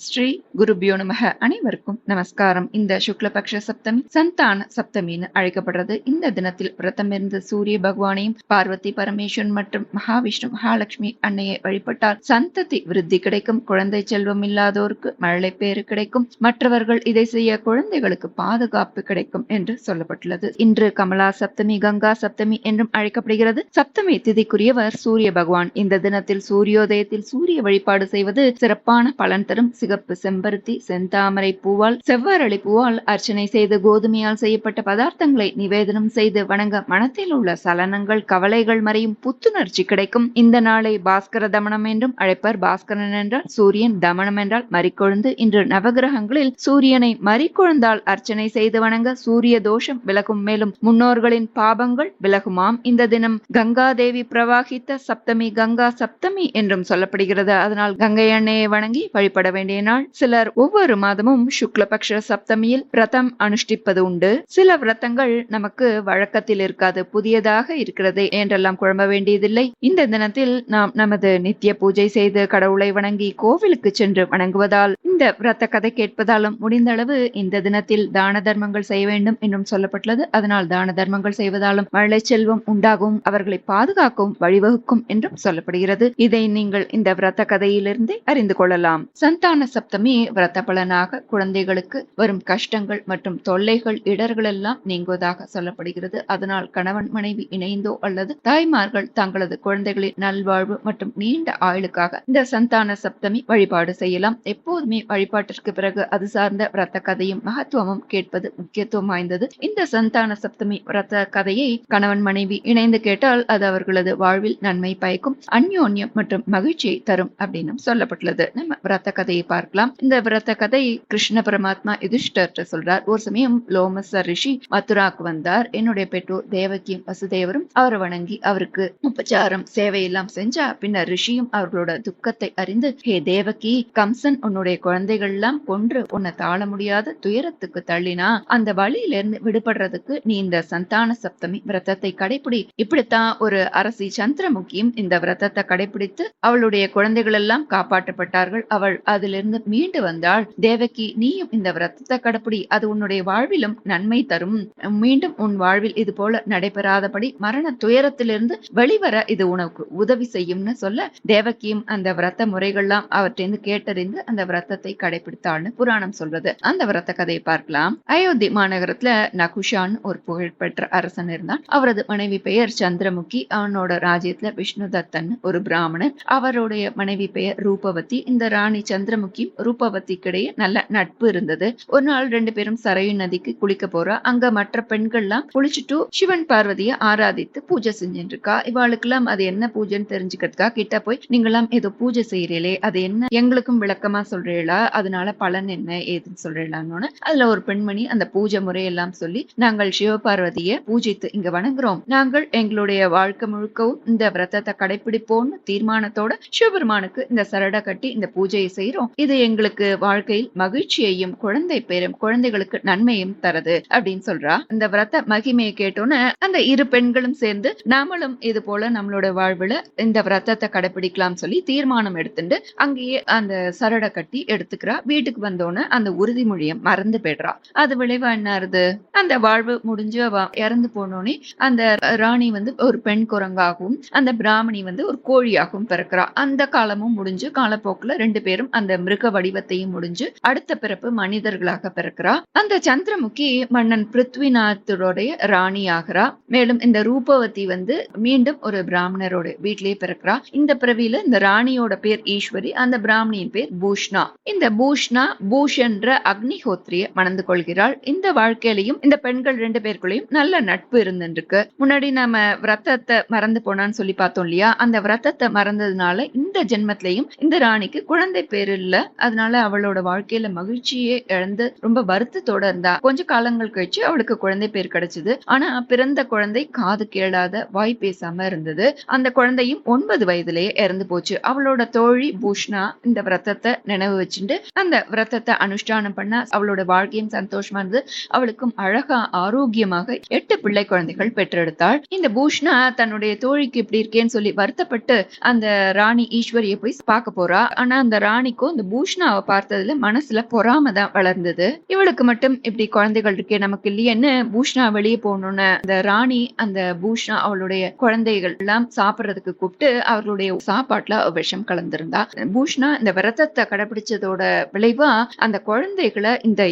ஸ்ரீ குருபியோ நமக. அனைவருக்கும் நமஸ்காரம். இந்த சுக்லபக்ஷ சப்தமி சந்தான சப்தமின்னு அழைக்கப்படுறது. இந்த தினத்தில் விரதமிருந்து சூரிய பகவானையும் பார்வதி பரமேஸ்வரன் மற்றும் மகாவிஷ்ணு மகாலட்சுமி அன்னையை வழிபட்டால் சந்ததி விருத்தி கிடைக்கும். குழந்தை செல்வம் இல்லாதோருக்கு மழை பேறு கிடைக்கும். மற்றவர்கள் இதை செய்ய குழந்தைகளுக்கு பாதுகாப்பு கிடைக்கும் என்று சொல்லப்பட்டுள்ளது. இன்று கமலா சப்தமி கங்கா சப்தமி என்றும் அழைக்கப்படுகிறது. சப்தமி திதிக்குரியவர் சூரிய பகவான். இந்த தினத்தில் சூரியோதயத்தில் சூரிய வழிபாடு செய்வது சிறப்பான பலன் தரும் சிகப்பு செம்பருத்தி செந்தாமரை பூவால் செவ்வாறளி பூவால் அர்ச்சனை செய்து கோதுமையால் செய்யப்பட்ட பதார்த்தங்களை நிவேதனம் செய்து வணங்க மனத்தில் உள்ள சலனங்கள் கவலைகள் மறையும் புத்துணர்ச்சி கிடைக்கும். இந்த நாளை பாஸ்கர தமனம் என்றும் அழைப்பர் பாஸ்கரன் என்றால் சூரியன் தமனம் என்றால் மறிக்கொழுந்து. இன்று நவகிரகங்களில் சூரியனை மறிக்கொழுந்தால் அர்ச்சனை செய்து வணங்க சூரிய தோஷம் விலகும். மேலும் முன்னோர்களின் பாபங்கள் விலகுமாம். இந்த தினம் கங்கா தேவி பிரவாகித்த சப்தமி கங்கா சப்தமி என்றும் சொல்லப்படுகிறது. அதனால் கங்கை அன்னையை வணங்கி வழிபட வேண்டிய நாள் சிலர் ஒவ்வொரு மாதமும் சுக்லபக்ஷ சப்தமியில் விரதம் அனுஷ்டிப்பது உண்டு. சில விரதங்கள் நமக்கு வழக்கத்தில் இருக்காது புதியதாக இருக்கிறது என்றெல்லாம் குழம்ப வேண்டியதில்லை. இந்த தினத்தில் நாம் நமது நித்திய பூஜை செய்து கடவுளை வணங்கி கோவிலுக்கு சென்று வணங்குவதால் இந்த விரத கதை கேட்பதாலும் முடிந்த அளவு இந்த தினத்தில் தான தர்மங்கள் செய்ய வேண்டும் என்றும் சொல்லப்பட்டுள்ளது. அதனால் தான தர்மங்கள் செய்வதாலும் மழை செல்வம் உண்டாகவும் அவர்களை பாதுகாக்கவும் வழிவகுக்கும் என்றும் சொல்லப்படுகிறது. இதை நீங்கள் இந்த விரத கதையிலிருந்தே அறிந்து கொள்ளலாம். சந்தான சப்தமி விரத பலனாக குழந்தைகளுக்கு வரும் கஷ்டங்கள் மற்றும் தொல்லைகள் இடர்கள் எல்லாம் நீங்குவதாக சொல்லப்படுகிறது. அதனால் கணவன் மனைவி இணைந்தோ அல்லது தாய்மார்கள் தங்களது குழந்தைகளின் நல்வாழ்வு மற்றும் நீண்ட ஆயுளுக்காக இந்த சந்தான சப்தமி வழிபாடு செய்யலாம். எப்போதுமே வழிபாட்டிற்கு பிறகு அது சார்ந்த விரத கதையும் மகத்துவமும் கேட்பது முக்கியத்துவம் வாய்ந்தது. இந்த சந்தான சப்தமி விரத கதையை கணவன் மனைவி இணைந்து கேட்டால் அது அவர்களது வாழ்வில் நன்மை பயக்கும் அந்யோன்யம் மற்றும் மகிழ்ச்சியை தரும் அப்படின்னு சொல்லப்பட்டுள்ளது. நம்ம விரத கதையை பார்க்கலாம். இந்த விரத கதை கிருஷ்ண பரமாத்மா யுதிஷ்டர்ட்ட சொல்றார். ஒரு சமயம் லோமச ரிஷி மதுராக்கு வந்தார். என்னுடைய பெற்றோர் தேவகியும் வசுதேவரும் அவரை வணங்கி அவருக்கு உபச்சாரம் சேவையெல்லாம் செஞ்சா பின்னர் ரிஷியும் அவர்களோட துக்கத்தை அறிந்து ஹே தேவகி கம்சன் உன்னுடைய குழந்தைகள் எல்லாம் கொன்று உன்னை தாழ முடியாத துயரத்துக்கு தள்ளினா அந்த வழியிலிருந்து விடுபடுறதுக்கு நீ இந்த சந்தான சப்தமி விரதத்தை கடைபிடி இப்படித்தான் ஒரு அரசி சந்திரமுகியும் இந்த விரதத்தை கடைபிடித்து அவளுடைய குழந்தைகள் எல்லாம் காப்பாற்றப்பட்டார்கள். அவள் அதிலிருந்து மீண்டு வந்தாள் தேவகி நீயும் இந்த விரதத்தை கடைப்பிடி அது உன்னுடைய வாழ்விலும் நன்மை தரும். மீண்டும் உன் வாழ்வில் இது போல நடைபெறாதபடி மரண துயரத்திலிருந்து வெளிவர இது உனக்கு உதவி செய்யும்னு சொல்ல தேவகியும் அந்த விரத முறைகள்லாம் அவற்றிருந்து கேட்டறிந்து அந்த விரதத்தை கடைபிடித்தாள்னு புராணம் சொல்றது. அந்த விரத கதையை பார்க்கலாம். அயோத்தி மாநகரத்துல நகுஷான்னு ஒரு புகழ்பெற்ற அரசன் இருந்தான். அவரது மனைவி பெயர் சந்திரமுகி. அவனோட ராஜ்யத்துல விஷ்ணுதத்தன் ஒரு பிராமணன். அவருடைய மனைவி பெயர் ரூபவதி. இந்த ராணி சந்திரமுகி ரூபவதிக்கிடையே நல்ல நட்பு இருந்தது. ஒரு நாள் ரெண்டு பேரும் சரையு நதிக்கு குளிக்க போறா. அங்க மற்ற பெண்கள்லாம் குளிச்சுட்டு சிவன் பார்வதியை ஆராதித்து பூஜை செஞ்சுட்டு இருக்கா இவாளுக்கெல்லாம் அது என்ன பூஜைன்னு தெரிஞ்சுக்கிறதுக்கா? கிட்ட போய் நீங்களாம் ஏதோ பூஜை செய்யறீங்களே அது என்ன? எங்களுக்கும் விளக்கமா சொல்றீங்களா? அதனால பலன் என்ன? ஏதுன்னு சொல்றீங்களான்னு? அதுல ஒரு பெண்மணி அந்த பூஜை முறையெல்லாம் சொல்லி நாங்கள் சிவபார்வதியை பூஜித்து இங்க வணங்குறோம். நாங்கள் எங்களுடைய வாழ்க்கை முழுக்கவும் இந்த விரதத்தை கடைபிடிப்போம்னு தீர்மானத்தோட சிவபெருமானுக்கு இந்த சரட கட்டி இந்த பூஜையை செய்யறோம் இது எங்களுக்கு வாழ்க்கையில் மகிழ்ச்சியையும் குழந்தை பேரும் குழந்தைகளுக்கு நன்மையும் தருது அப்படின்னு சொல்றா. இந்த விரத மகிமையை கேட்டோன்னு அந்த இரு பெண்களும் சேர்ந்து நாமளும் இது போல நம்மளோட வாழ்வுல இந்த விரதத்தை கடைபிடிக்கலாம் சொல்லி தீர்மானம் எடுத்துட்டு அங்கேயே அந்த சரட கட்டி எடுத்துக்கிறா. வீட்டுக்கு வந்தோன்னு அந்த உறுதிமொழியை மறந்து போயிடுறா. அது விளைவா என்ன ஆறுது? அந்த வாழ்வு முடிஞ்சு அவ இறந்து போனோடனே அந்த ராணி வந்து ஒரு பெண் குரங்காகவும் அந்த பிராமணி வந்து ஒரு கோழியாகவும் பிறக்கிறா. அந்த காலமும் முடிஞ்சு காலப்போக்குல ரெண்டு பேரும் அந்த மிருக வடிவத்தையும் முடிஞ்சு அடுத்த பிறப்பு மனிதர்களாக பிறக்கிறா. அந்த சந்திரமுகி மன்னன் பிருத்விநாத்தருடைய ராணி ஆகிறா மேலும் இந்த ரூபவதி வந்து மீண்டும் ஒரு பிராமணரோட வீட்டிலேயே பிறக்கிறா. இந்த பிறவியில இந்த ராணியோட பேர் ஈஸ்வரி அந்த பிராமணியின் பேர் பூஷ்ணா. இந்த பூஷ்ணா பூஷன்ற அக்னிஹோத்ரிய மணந்து கொள்கிறாள். இந்த வாழ்க்கையிலையும் இந்த பெண்கள் ரெண்டு பேருக்குள்ளேயும் நல்ல நட்பு இருந்துருக்கு முன்னாடி நம்ம விரதத்தை மறந்து போனான்னு சொல்லி பார்த்தோம் இல்லையா? அந்த விரதத்தை மறந்ததுனால இந்த ஜென்மத்திலையும் இந்த ராணிக்கு குழந்தை பேர் இல்ல. அதனால அவளோட வாழ்க்கையில மகிழ்ச்சியே இழந்து ரொம்ப வருத்தத்தோட இருந்தா. கொஞ்ச காலங்கள் கழிச்சு அவளுக்கு குழந்தை பேர் கிடைச்சது. ஆனா பிறந்த குழந்தை காது கேளாத வாய் பேசாம இருந்தது. அந்த குழந்தையும் ஒன்பது வயதுலயே இறந்து போச்சு. அவளோட தோழி பூஷ்ணா இந்த விரதத்தை நினைவு வச்சுட்டு அந்த விரதத்தை அனுஷ்டானம் பண்ண அவளோட வாழ்க்கையும் சந்தோஷமா இருந்து அவளுக்கும் அழகா ஆரோக்கியமாக எட்டு பிள்ளை குழந்தைகள் பெற்றெடுத்தாள். இந்த பூஷ்ணா தன்னுடைய தோழிக்கு இப்படி இருக்கேன்னு சொல்லி வருத்தப்பட்டு அந்த ராணி ஈஸ்வரிய போய் பார்க்க போறா. ஆனா அந்த ராணிக்கும் இந்த பூஷ்ணாவை பார்த்ததுல மனசுல பொறாம தான் வளர்ந்தது. இவளுக்கு மட்டும் இப்படி குழந்தைகள் இருக்கே நமக்கு இல்லையேன்னு பூஷ்ணா வெளியே போகணும்னு அந்த ராணி அந்த பூஷ்ணா அவளுடைய குழந்தைகள் எல்லாம் சாப்பிடுறதுக்கு கூப்பிட்டு அவர்களுடைய சாப்பாட்டுல விஷம் கலந்திருந்தா. பூஷ்ணா இந்த விரதத்தை கடைபிடிச்சதோட விளைவா அந்த குழந்தைகளை இந்த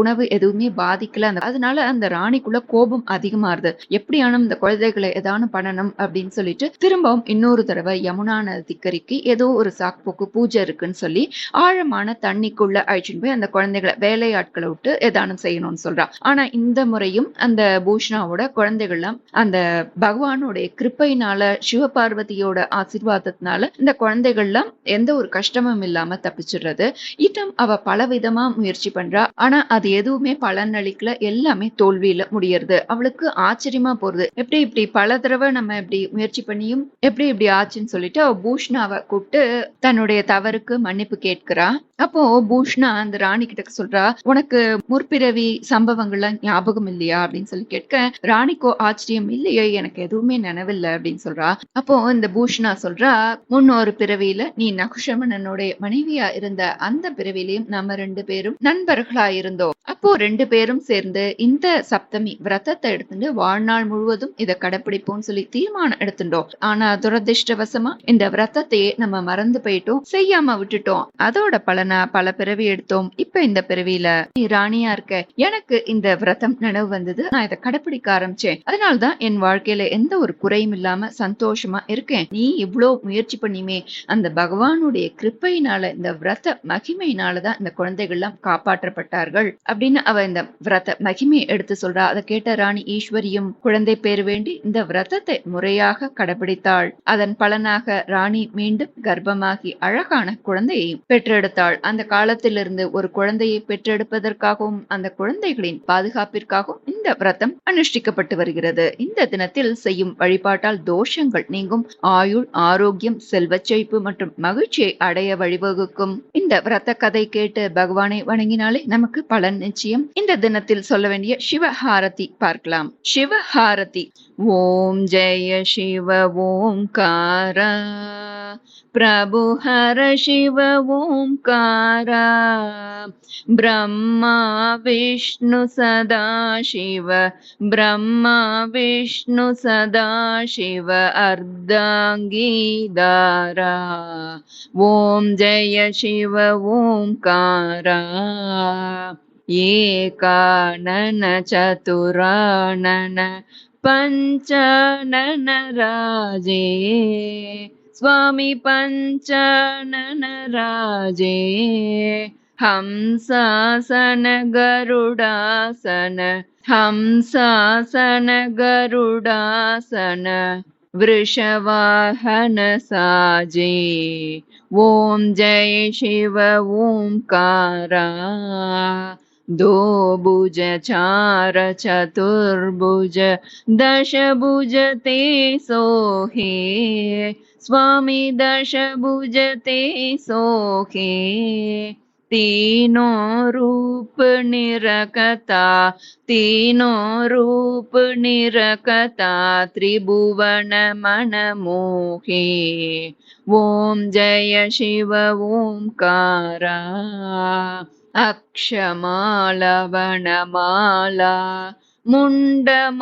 உணவு எதுவுமே பாதிக்கல. அந்த அதனால அந்த ராணிக்குள்ள கோபம் அதிகமாறுது எப்படியானும் இந்த குழந்தைகளை ஏதானும் பண்ணணும் அப்படின்னு சொல்லிட்டு திரும்பவும் இன்னொரு தடவை யமுனா நதிக்கரைக்கு ஏதோ ஒரு சாக்போக்கு பூஜை இருக்குன்னு சொல்லி ஆழமான தண்ணிக்குள்ள அழிச்சுட்டு போய் அந்த குழந்தைகளை வேலையாட்களை விட்டு ஏதானும் செய்யணும்னு சொல்றான் ஆனா இந்த முறையும் அந்த பூஷ்ணாவோட குழந்தைகள்லாம் அந்த பகவானுடைய கிருப்பையினால சிவபார்வதியோட ஆசீர்வாதத்தினால இந்த குழந்தைகள்லாம் எந்த ஒரு கஷ்டமும் இல்லாம தப்பிச்சிடுறது. இன்னும் அவ பலவிதமா முயற்சி பண்றா. ஆனா அது எதுவுமே பலன் அளிக்கல எல்லாமே தோல்வியில முடியறது. அவளுக்கு ஆச்சரியமா போறது. எப்படி இப்படி பல தடவை நம்ம இப்படி முயற்சி பண்ணியும் எப்படி இப்படி ஆச்சுன்னு சொல்லிட்டு அவ பூஷ்ணாவை கூப்பிட்டு தன்னுடைய தவறுக்கு மன்னிப்பு கேட்க gra. அப்போ பூஷ்ணா அந்த ராணி கிட்ட சொல்றா உனக்கு முற்பிறவி சம்பவங்கள்லாம் ஞாபகம் இல்லையா? அப்படின்னு சொல்லி கேட்க ராணிக்கோ ஆச்சரியம் இல்லையே எனக்கு எதுவுமே நினைவில்லை அப்படின்னு சொல்றா. அப்போ இந்த பூஷ்ணா சொல்றா முன்னொரு பிறவியில நீ நகுஷமணனுடைய மனைவியா இருந்த அந்த பிறவிலையும் நம்ம ரெண்டு பேரும் நண்பர்களா இருந்தோம் அப்போ ரெண்டு பேரும் சேர்ந்து இந்த சப்தமி விரதத்தை எடுத்துட்டு வாழ்நாள் முழுவதும் இதை கடைபிடிப்போம்னு சொல்லி தீர்மானம் எடுத்துட்டோம் ஆனா துரதிருஷ்டவசமா இந்த விரதத்தையே நம்ம மறந்து போயிட்டோம் செய்யாம விட்டுட்டோம். அதோட பலன் பல பிறவி எடுத்தோம். இப்ப இந்த பிறவியில நீ ராணியா இருக்க. எனக்கு இந்த விரதம் நினைவு வந்தது. நான் இதை கடைபிடிக்க ஆரம்பிச்சேன். அதனாலதான் என் வாழ்க்கையில எந்த ஒரு குறையும் இல்லாம சந்தோஷமா இருக்கேன். நீ இவ்ளோ முயற்சி பண்ணியுமே. அந்த பகவானுடைய கிருப்பையினால இந்த விரத மகிமையினாலதான் இந்த குழந்தைகள் எல்லாம் காப்பாற்றப்பட்டார்கள். அப்படின்னு அவ இந்த விரத மகிமையை எடுத்து சொல்றா. அதை கேட்ட ராணி ஈஸ்வரியும் குழந்தை பேர் வேண்டி இந்த விரதத்தை முறையாக கடைபிடித்தாள் அதன் பலனாக ராணி மீண்டும் கர்ப்பமாகி அழகான குழந்தையையும் பெற்றெடுத்தாள். அந்த காலத்திலிருந்து ஒரு குழந்தையை பெற்றெடுப்பதற்காகவும் அந்த குழந்தைகளின் பாதுகாப்பிற்காகவும் இந்த விரதம் அனுஷ்டிக்கப்பட்டு வருகிறது. இந்த தினத்தில் செய்யும் வழிபாட்டால் தோஷங்கள் நீங்கும். ஆயுள் ஆரோக்கியம் செல்வச் செழிப்பு மற்றும் மகிழ்ச்சியை அடைய வழிவகுக்கும். இந்த விரத கதை கேட்டு பகவானை வணங்கினாலே நமக்கு பலன் நிச்சயம். இந்த தினத்தில் சொல்ல வேண்டிய சிவஹாரதி பார்க்கலாம். சிவஹாரதி. ஓம் ஜெய சிவ ஓம்காரா. பிரபு ஹர சிவ ஓம்காரா ब्रह्मा विष्णु सदा शिव ब्रह्मा विष्णु सदा शिव अर्धाङ्गीदारा। ॐ जय शिव ओं एकानन चतुरानन नन राजे स्वामी पञ्चनन राजे हंसासन गरुडासन हंसासन गरुडासन वृषवाहन साजे ॐ जय शिव ओङ्कारा दो भुज चार चतुर्भुज दशभुज ते सोहे स्वामी दशभुज ते सोहे तीनों रूप निरकता तीनों रूप निरकता त्रिभुवन मन मोहे। ॐ जय शिव ओङ्कारा अक्षमालवनमाला मुण्डमालादारी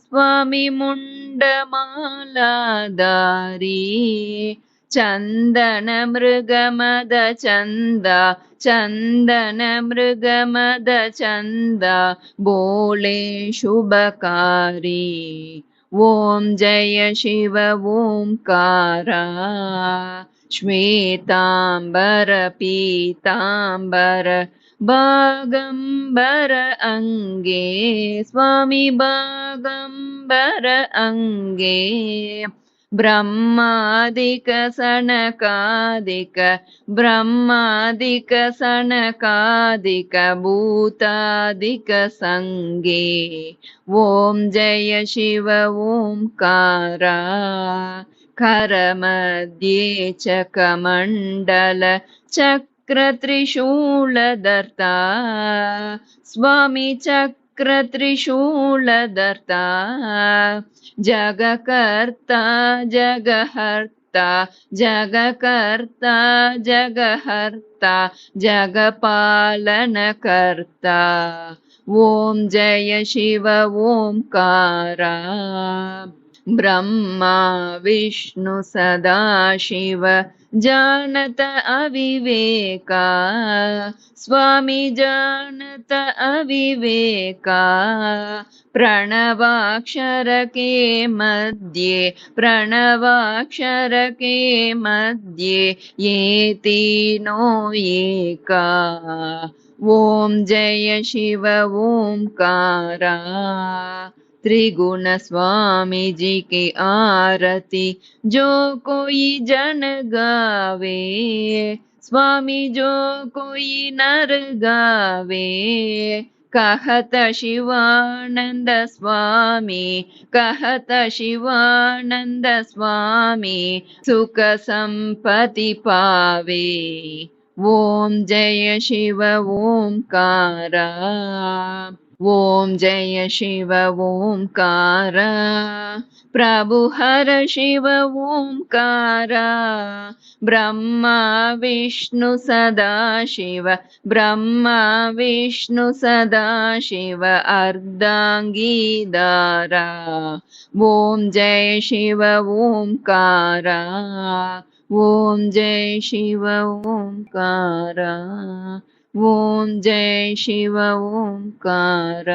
स्वामी मुण्डमालादारी चन्दन मृगमद चन्द चन्दन मृगमद चन्द बोले शुभकारी ॐ जय शिव ओङ्कारा श्वेताम्बर पीताम्बर बागम्बर अङ्गे स्वामी बागम्बर अङ्गे। ब्रह्मादिक सनकादिक ब्रह्मादिक सनकादिक भूतादिक सङ्गे। ॐ जय शिव ओङ्कारा करमध्ये च कमण्डल चक्रत्रिशूलदर्ता। स्वामी चक्रत्रिशूलदर्ता। जगकर्ता जगहर्ता। जगकर्ता जगहर्ता। जगपालनकर्ता। ॐ जय शिव ओङ्कारा ब्रह्मा विष्णु सदाशिव जानत अविवेका स्वामी जानत अविवेका प्रणवाक्षरके मध्ये प्रणवाक्षरके मध्ये ये तीनो एका ॐ जय शिव ओङ्कारा त्रिगुण स्वामी जी की आरती। जो कोई जन गावे स्वामी जो कोई नर गावे। कहत शिवानंद स्वामी कहत शिवानंद स्वामी सुख संपत्ति पावे। ॐ जय शिव ओङ्कारा ఓం జయ శివ ఓంకార. ప్రభు హర శివ ఓంకార. బ్రహ్మ విష్ణు సదాశివ బ్రహ్మ విష్ణు సదాశివ అర్ధాంగీదార ఓం జయ శివ ఓంకార. ఓం జయ శివ ఓంకార. ॐ जय शिव ओङ्कार